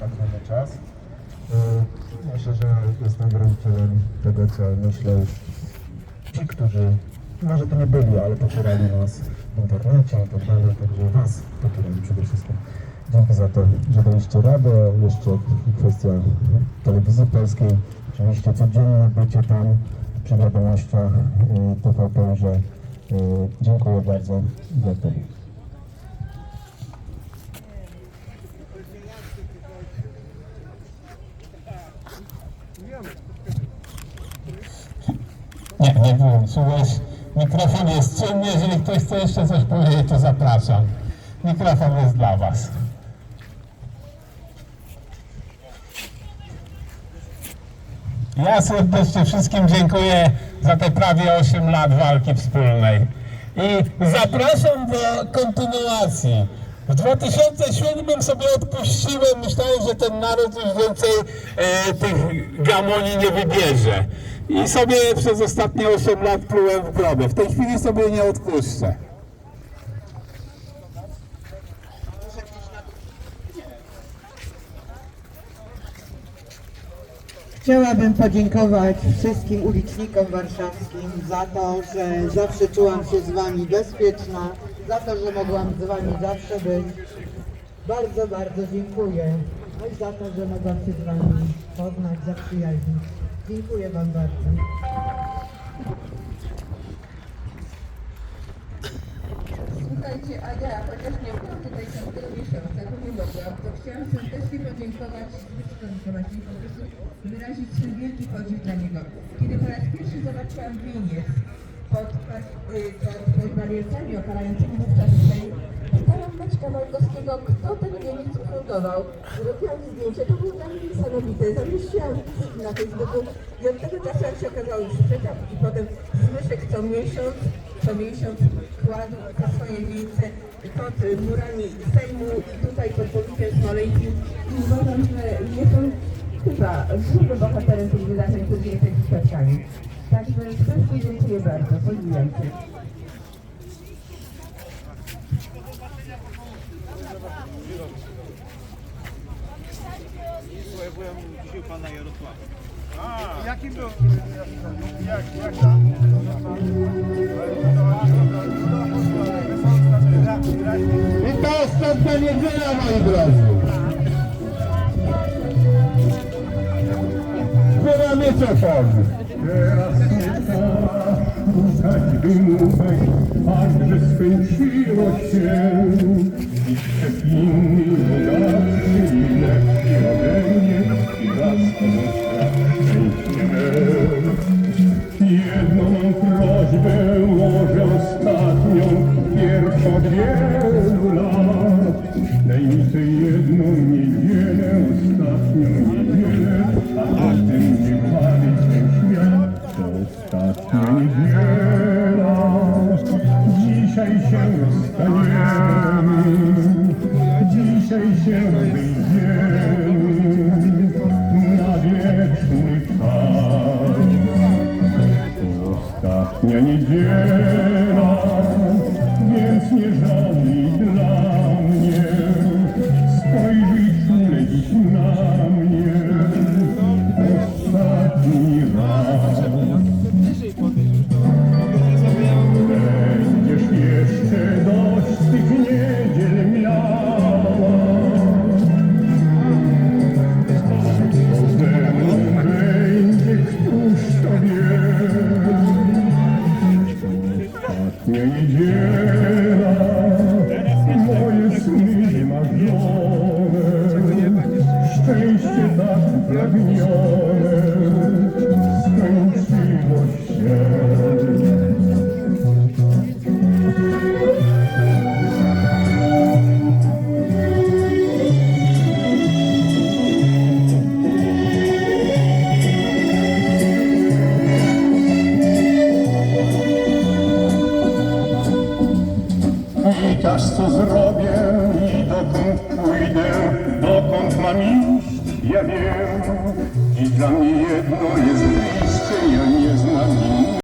tak mamy czas. Y, Myślę, że jestem wręczyłem tego, co myślę ci, którzy może to nie byli, ale popierali nas w internecie i tak dalej, także was popierali przede wszystkim. Dzięki za to, że daliście radę. Jeszcze kwestia telewizji polskiej. Oczywiście codzienne bycie tam przy wiadomościach TVP, że y, dziękuję bardzo za to. Nie, wyłączyłeś. Mikrofon jest czynny, jeżeli ktoś chce jeszcze coś powiedzieć, to zapraszam. Mikrofon jest dla Was. Ja serdecznie wszystkim dziękuję za te prawie 8 lat walki wspólnej. I zapraszam do kontynuacji. W 2007 sobie odpuściłem, myślałem, że ten naród już więcej e, tych gamoni nie wybierze. I sobie przez ostatnie 8 lat plułem w grobę. W tej chwili sobie nie odpuszczę. Chciałabym podziękować wszystkim ulicznikom warszawskim za to, że zawsze czułam się z Wami bezpieczna, za to, że mogłam z Wami zawsze być. Bardzo, bardzo dziękuję. No i za to, że mogłam się z Wami poznać, zaprzyjaźnić. Dziękuję Wam bardzo. Słuchajcie, a ja, chociaż nie byłam tutaj tamtego miesiąca, bo nie mogłam, to chciałam serdecznie podziękować, podziękować po prostu wyrazić swój wielki podziw dla niego. Kiedy po raz pierwszy zobaczyłam wieniec pod, y, barierkami opalającymi wówczas tutaj, pytałam Maćka Malkowskiego, kto ten wieniec ufundował. Zrobiłam zdjęcie, to było dla mnie niesamowite. Zamieściłam na Facebooku i od tego czasu, jak się okazało, już czytam i potem Zbyszek co miesiąc co miesiąc kładł te swoje wieńce pod murami Sejmu i tutaj pod pomnikiem Smoleńskim i uważam, że jest on chyba głównym bohaterem tych wydarzeń, których jesteśmy świadkami. Także wszystkim dziękuję bardzo. Byłem dzisiaj u pana Jarosława. A, jaki był? Jak, jak tam? I to ostatnia niedziela, moi drodzy. Zbieram mikrofon. Teraz nie pora szukać wymówek, ażby skończyło się i przepinny bogatszy i lepszy ode mnie i to świat przejdźmy. Jedną mam prośbę, może ostatnią, pierwszą od wielu lat. Daj mi tę jedną niedzielę, ostatnią niedzielę, a potem dzisiaj się staniemy, dzisiaj się wyjdziemy na wieczny czas. Ostatnia niedziela, pragnione, co zrobię i dokąd pójdę, dokąd mam iść, ja wiem. I dla mnie jedno jest